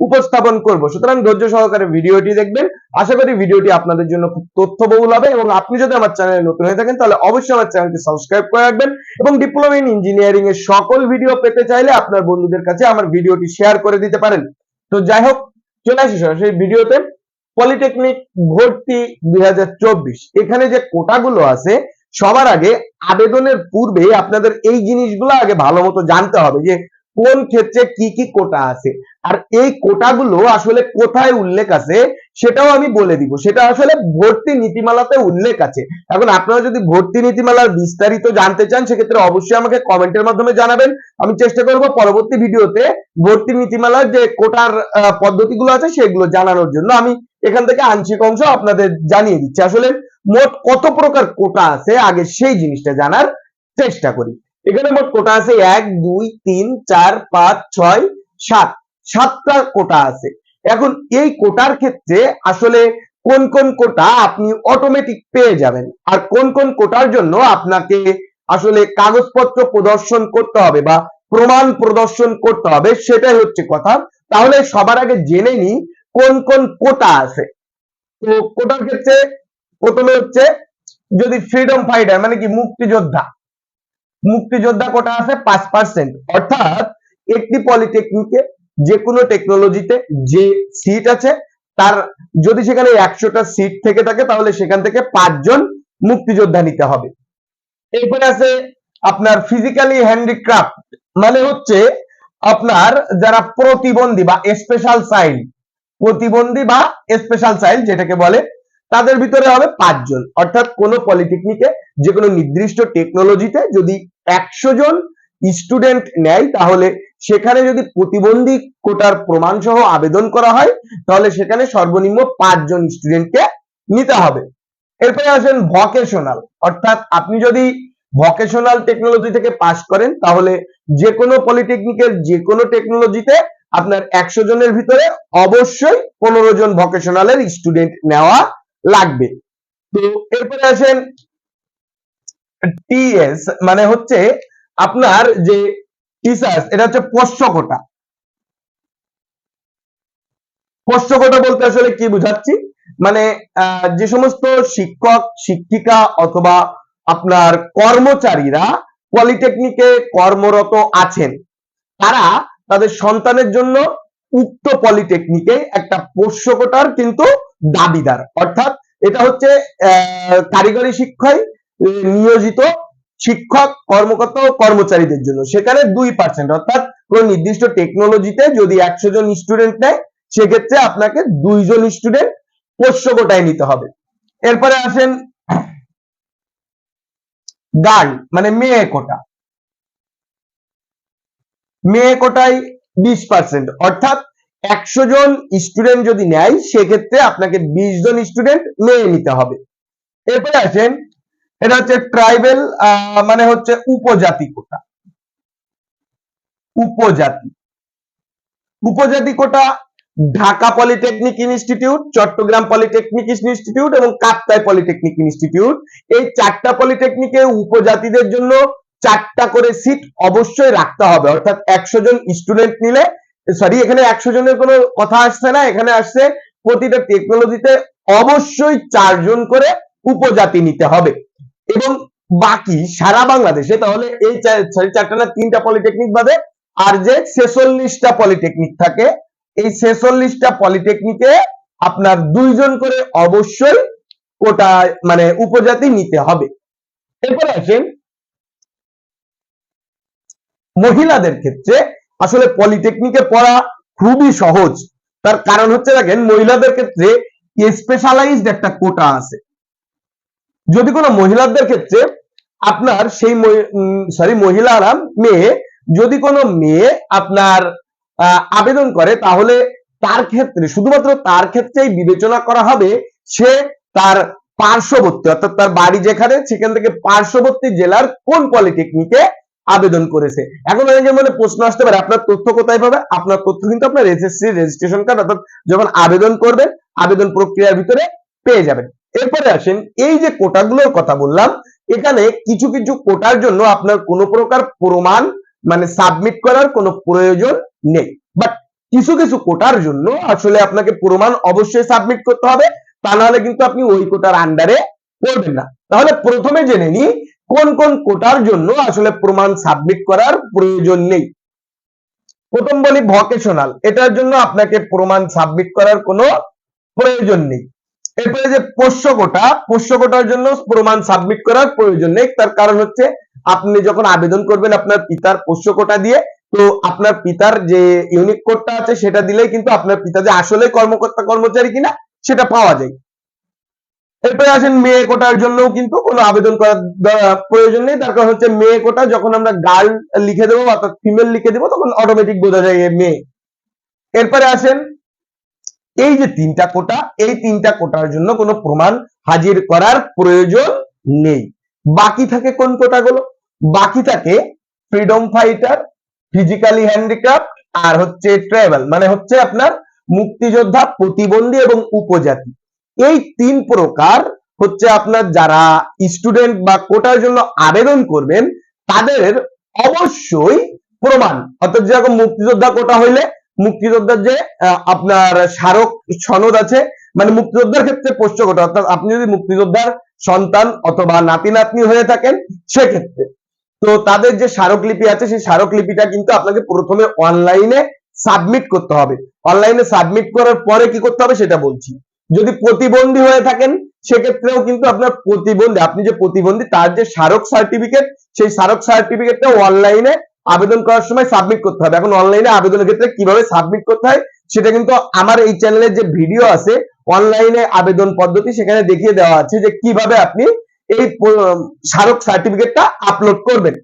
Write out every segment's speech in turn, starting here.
উপস্থাপন করব। সুতরাং ধৈর্য সহকারে ভিডিওটি দেখবেন। আশা করি ভিডিওটি আপনাদের জন্য খুব তথ্যবহুল হবে এবং আপনি যদি আমার চ্যানেলে নতুন হয়ে থাকেন তাহলে অবশ্যই আমার চ্যানেলটি সাবস্ক্রাইব করে রাখবেন এবং ডিপ্লোমা ইন ইঞ্জিনিয়ারিং এর সকল ভিডিও পেতে চাইলে আপনার বন্ধুদের কাছে আমার ভিডিওটি শেয়ার করে দিতে পারেন। তো যাই হোক, চলে আসি সরাসরি ভিডিওতে। পলিটেকনিক ভর্তি দুই হাজার চব্বিশ। এখানে যে কোটাগুলো আছে, সবার আগে আবেদনের পূর্বে আপনাদের এই জিনিসগুলো আগে ভালো মতো জানতে হবে যে কোন ক্ষেত্রে কি কি কোটা আছে। আর এই কোটাগুলো আসলে কোথায় উল্লেখ আছে সেটাও আমি বলে দিব। সেটা আসলে ভর্তি নীতিমালাতে উল্লেখ আছে। এখন আপনারা যদি ভর্তি নীতিমালার বিস্তারিত জানতে চান, সেক্ষেত্রে অবশ্যই আমাকে কমেন্টের মাধ্যমে জানাবেন। আমি চেষ্টা করব পরবর্তী ভিডিওতে ভর্তি নীতিমালার যে কোটার পদ্ধতিগুলো আছে সেগুলো জানানোর জন্য। আমি এখান থেকে আংশিক অংশ আপনাদের জানিয়ে দিচ্ছি। আসলে মোট কত প্রকার কোটা আছে? আগে সেই জিনিসটা জানার চেষ্টা করি। এখানে মোট কোটা আছে এক, দুই, তিন, চার, পাঁচ, ছয়, সাত। সাতটা কোটা আছে। এখন এই কোটার ক্ষেত্রে আসলে কোন কোন কোটা আপনি অটোমেটিক পেয়ে যাবেন আর কোন কোন কোটার জন্য আপনাকে আসলে কাগজপত্র প্রদর্শন করতে হবে বা প্রমাণ প্রদর্শন করতে হবে সেটাই হচ্ছে কথা। তাহলে সবার আগে জেনে নি কোন কোন কোটা আছে। তো কোটার ক্ষেত্রে প্রথমে হচ্ছে যদি ফ্রিডম ফাইটার মানে কি মুক্তিযোদ্ধা। মুক্তিযোদ্ধা কোটা আছে পাঁচ পার্সেন্ট অর্থাৎ একটি পলিটেকনিকে যে কোনো টেকনোলজিতে যে সিট আছে, তার যদি সেখানে একশোটা সিট থেকে থাকে, তাহলে সেখান থেকে পাঁচজন মুক্তিযোদ্ধা নিতে হবে। এরপরে আছে আপনার ফিজিক্যালি হ্যান্ডিক্রাফট মানে হচ্ছে আপনার যারা প্রতিবন্ধী বা স্পেশাল চাইল্ড প্রতিবন্ধী বা স্পেশাল চাইল্ড যেটাকে বলে, তাদের ভিতরে হবে পাঁচজন। অর্থাৎ কোন পলিটেকনিকে যে কোনো নির্দিষ্ট টেকনোলজিতে যদি একশো জন স্টুডেন্ট নেয়, তাহলে সেখানে যদি প্রতিবন্ধী কোটার প্রমাণ সহ আবেদন করা হয়, তাহলে সেখানে সর্বনিম্ন পাঁচজন স্টুডেন্টকে নিতে হবে। এরপরে আসেন ভকেশনাল অর্থাৎ আপনি যদি ভকেশনাল টেকনোলজি থেকে পাশ করেন, তাহলে যে কোনো পলিটেকনিকের যে কোনো টেকনোলজিতে আপনার একশো জনের ভিতরে অবশ্যই পনেরো জন ভকেশনালের স্টুডেন্ট নেওয়া লাগবে। তো এরপরে আসেন টিএস মানে হচ্ছে আপনার যে টিচার্স, এটা হচ্ছে পোষ্য কোটা। পোষ্য কোটা বলতে আসলে কি বুঝাচ্ছি? মানে যে সমস্ত শিক্ষক, শিক্ষিকা অথবা আপনার কর্মচারীরা পলিটেকনিকে কর্মরত আছেন, তারা তাদের সন্তানের জন্য উক্ত পলিটেকনিকে একটা পোষ্য কোটার কিন্তু দাবিদার। অর্থাৎ এটা হচ্ছে কারিগরি শিক্ষায় নিয়োজিত শিক্ষক, কর্মকর্তা ও কর্মচারীদের জন্য। সেখানে দুই পার্সেন্ট অর্থাৎ কোন নির্দিষ্ট টেকনোলজিতে যদি একশো জন স্টুডেন্ট নেয়, সেক্ষেত্রে আপনাকে দুইজন স্টুডেন্ট পোষ্য কোটায় নিতে হবে। এরপরে আসেন গার্ল মানে মেয়ে কোটা। মেয়ে কোটায় বিশ পার্সেন্ট অর্থাৎ একশো জন স্টুডেন্ট যদি নেয়, সেক্ষেত্রে আপনাকে বিশ জন স্টুডেন্ট মেয়ে নিতে হবে। এরপরে আসেন এটা হচ্ছে ট্রাইবেল মানে হচ্ছে উপজাতি কোটা। উপজাতি। উপজাতি quota Dhaka polytechnic institute, Chattogram polytechnic institute এবং কাপ্তাই পলিটেকনিক ইনস্টিটিউট। এই চারটা পলিটেকনিকে উপজাতিদের জন্য চারটা করে সিট অবশ্যই রাখতে হবে। অর্থাৎ একশো জন স্টুডেন্ট নিলে সরি এখানে একশো জনের কোনো কথা আসছে না, এখানে আসছে প্রতিটা টেকনোলজিতে অবশ্যই চারজন করে উপজাতি নিতে হবে। এবং বাকি সারা বাংলাদেশে তাহলে এই চার- চারটা না তিনটা পলিটেকনিক বাদে আর যে ছেচল্লিশটা পলিটেকনিক থাকে, এই ছেচল্লিশটা পলিটেকনিকে আপনার দুইজন করে অবশ্যই কোটা মানে উপজাতি নিতে হবে। এরপরে আসেন মহিলাদের ক্ষেত্রে আসলে পলিটেকনিকে পড়া খুবই সহজ। তার কারণ হচ্ছে দেখেন, মহিলাদের ক্ষেত্রে স্পেশালাইজড একটা কোটা আছে। যদি কোনো মহিলাদের ক্ষেত্রে আপনার সেই সরি মহিলারা, মেয়ে, যদি কোনো মেয়ে আপনার আবেদন করে, তাহলে তার ক্ষেত্রে, শুধুমাত্র তার ক্ষেত্রেই বিবেচনা করা হবে, সে তার পার্শ্ববর্তী, অর্থাৎ তার বাড়ি যেখানে, সেখান থেকে পার্শ্ববর্তী জেলার কোন পলিটেকনিকে আবেদন করেছে। এখন অনেকের মনে প্রশ্ন আসতে পারে, আপনার তথ্য কোথায় পাবে? আপনার তথ্য কিন্তু আপনার এসএসসি রেজিস্ট্রেশন কার্ড অর্থাৎ যখন আবেদন করবেন, আবেদন প্রক্রিয়ার ভিতরে পেয়ে যাবেন। এরপরে আসেন, এই যে কোটাগুলোর কথা বললাম, এখানে কিছু কিছু কোটার জন্য আপনার কোনো প্রকার প্রমাণ মানে সাবমিট করার কোনো প্রয়োজন নেই। বাট কিছু কিছু কোটার জন্য আসলে আপনাকে প্রমাণ অবশ্যই সাবমিট করতে হবে, তা নাহলে কিন্তু আপনি ওই কোটার আন্ডারে পড়বেন না। তাহলে প্রথমে জেনে নিই, কোন কোন কোটার জন্য আসলে প্রমাণ সাবমিট করার প্রয়োজন নেই। প্রথম বলি ভকেশনাল এটার জন্য আপনাকে প্রমাণ সাবমিট করার কোনো প্রয়োজন নেই। এরপরে যে পোষ্য কোটা পোষ্য কোটার জন্য প্রমাণ সাবমিট করার প্রয়োজন নেই। তার কারণ হচ্ছে, আপনি যখন আবেদন করবেন আপনার পিতার পোষ্য কোটা দিয়ে, তো আপনার পিতার যে ইউনিক কোডটা আছে, সেটা দিলেই কিন্তু আপনার পিতা যে আসলে কর্মকর্তা কর্মচারী কিনা, সেটা পাওয়া যায়। এরপরে আসেন মেয়ে কোটার জন্যও কিন্তু কোনো আবেদন করার প্রয়োজন নেই। তার কারণ হচ্ছে মেয়ে কোটা, যখন আমরা গার্ল লিখে দেবো অর্থাৎ ফিমেল লিখে দেবো, তখন অটোমেটিক বোঝা যায় মেয়ে। এরপরে আসেন এই যে তিনটা কোটা, এই তিনটা কোটার জন্য কোনো প্রমাণ হাজির করার প্রয়োজন নেই। বাকি থাকে কোন কোটাগুলো? বাকি থাকে ফ্রিডম ফাইটার ফিজিক্যালি হ্যান্ডিক্রাফট আর হচ্ছে ট্রাভেল মানে হচ্ছে আপনার মুক্তিযোদ্ধা, প্রতিবন্ধী এবং উপজাতি। এই তিন প্রকার হচ্ছে আপনার যারা স্টুডেন্ট বা কোটার জন্য আবেদন করবেন, তাদের অবশ্যই প্রমাণ। অর্থাৎ যেরকম মুক্তিযোদ্ধা কোটা হইলে মুক্তিযোদ্ধার যে আপনার স্মারক সনদ আছে মানে মুক্তিযোদ্ধার ক্ষেত্রে পোষ্য কোটা অর্থাৎ আপনি যদি মুক্তিযোদ্ধার সন্তান অথবা নাতি নাতনি হয়ে থাকেন, সেক্ষেত্রে। তো তাদের যে স্মারকলিপি আছে, সেই স্মারকলিপিটা কিন্তু আপনাকে প্রথমে অনলাইনে সাবমিট করতে হবে। অনলাইনে সাবমিট করার পরে কি করতে হবে সেটা বলছি। যদি প্রতিবন্ধী হয়ে থাকেন, সেক্ষেত্রেও কিন্তু আপনার প্রতিবন্ধী, আপনি যে প্রতিবন্ধী, তার যে স্মারক সার্টিফিকেট, সেই স্মারক সার্টিফিকেটটা অনলাইনে আবেদন করার সময় সাবমিট করতে হবে। এখন অনলাইনে আবেদনের ক্ষেত্রে কীভাবে সাবমিট করতে হয়, সেটা কিন্তু আমার এই চ্যানেলের যে ভিডিও আছে অনলাইনে আবেদন পদ্ধতি সেখানে দেখিয়ে দেওয়া আছে যে কীভাবে আপনি এই স্মারক সার্টিফিকেটটা আপলোড করবেন।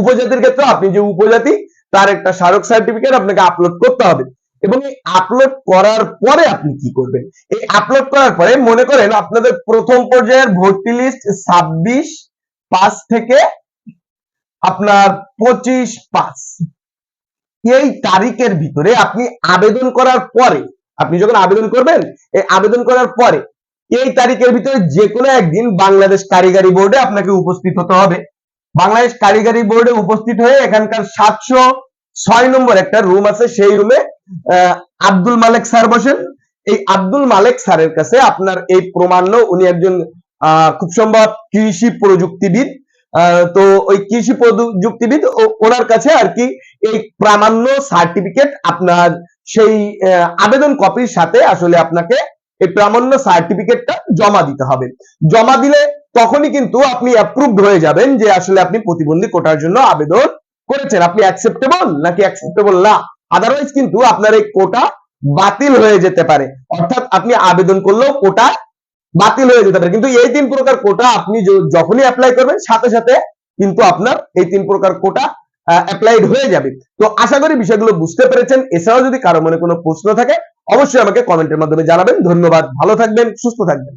উপজাতির ক্ষেত্রে আপনি যে উপজাতি, তার একটা স্মারক সার্টিফিকেট আপনাকে আপলোড করতে হবে। এবং এই আপলোড করার পরে আপনি কি করবেন? এই আপলোড করার পরে মনে করেন আপনাদের প্রথম পর্যায়ের ভর্তি লিস্ট ছাব্বিশ, পাঁচ থেকে আপনার পঁচিশ পাঁচ। এই তারিখের ভিতরে আপনি আবেদন করার পরে, আপনি যখন আবেদন করবেন, এই আবেদন করার পরে, এই তারিখের ভিতরে যে কোনো একদিন বাংলাদেশ কারিগরি বোর্ডে আপনাকে উপস্থিত হতে হবে। বাংলাদেশ কারিগরি বোর্ডে উপস্থিত হয়ে এখানকার সাতশো ছয় নম্বর একটা রুম আছে, সেই রুমে আব্দুল মালেক স্যার বসেন। এই আব্দুল মালেক স্যারের কাছে আপনার এই প্রমাণ্য, উনি একজন খুব সম্ভব কৃষি প্রযুক্তিবিদ। তো ওই কৃষি প্রযুক্তিবিদ ওনার কাছে আর কি এই প্রামাণ্য সার্টিফিকেট আপনার সেই আবেদন কপির সাথে আসলে আপনাকে এই প্রামাণ্য সার্টিফিকেটটা জমা দিতে হবে। জমা দিলে তখনই কিন্তু আপনি অ্যাপ্রুভড হয়ে যাবেন যে আসলে আপনি প্রতিবন্ধী কোটার জন্য আবেদন করেছেন। আপনি অ্যাকসেপ্টেবল নাকি অ্যাকসেপ্টেবল না? আদারওয়াইজ কিন্তু আপনার এই কোটা বাতিল হয়ে যেতে পারে। অর্থাৎ আপনি আবেদন করলেও কোটা বাতিল হয়ে যেতে পারে। কিন্তু এই তিন প্রকার কোটা আপনি যখনই অ্যাপ্লাই করবেন, সাথে সাথে কিন্তু আপনার এই তিন প্রকার কোটা অ্যাপ্লাইড হয়ে যাবে। তো আশা করি বিষয়গুলো বুঝতে পেরেছেন। এছাড়াও যদি কারও মনে কোনো প্রশ্ন থাকে, অবশ্যই আমাকে কমেন্টের মাধ্যমে জানাবেন। ধন্যবাদ। ভালো থাকবেন, সুস্থ থাকবেন।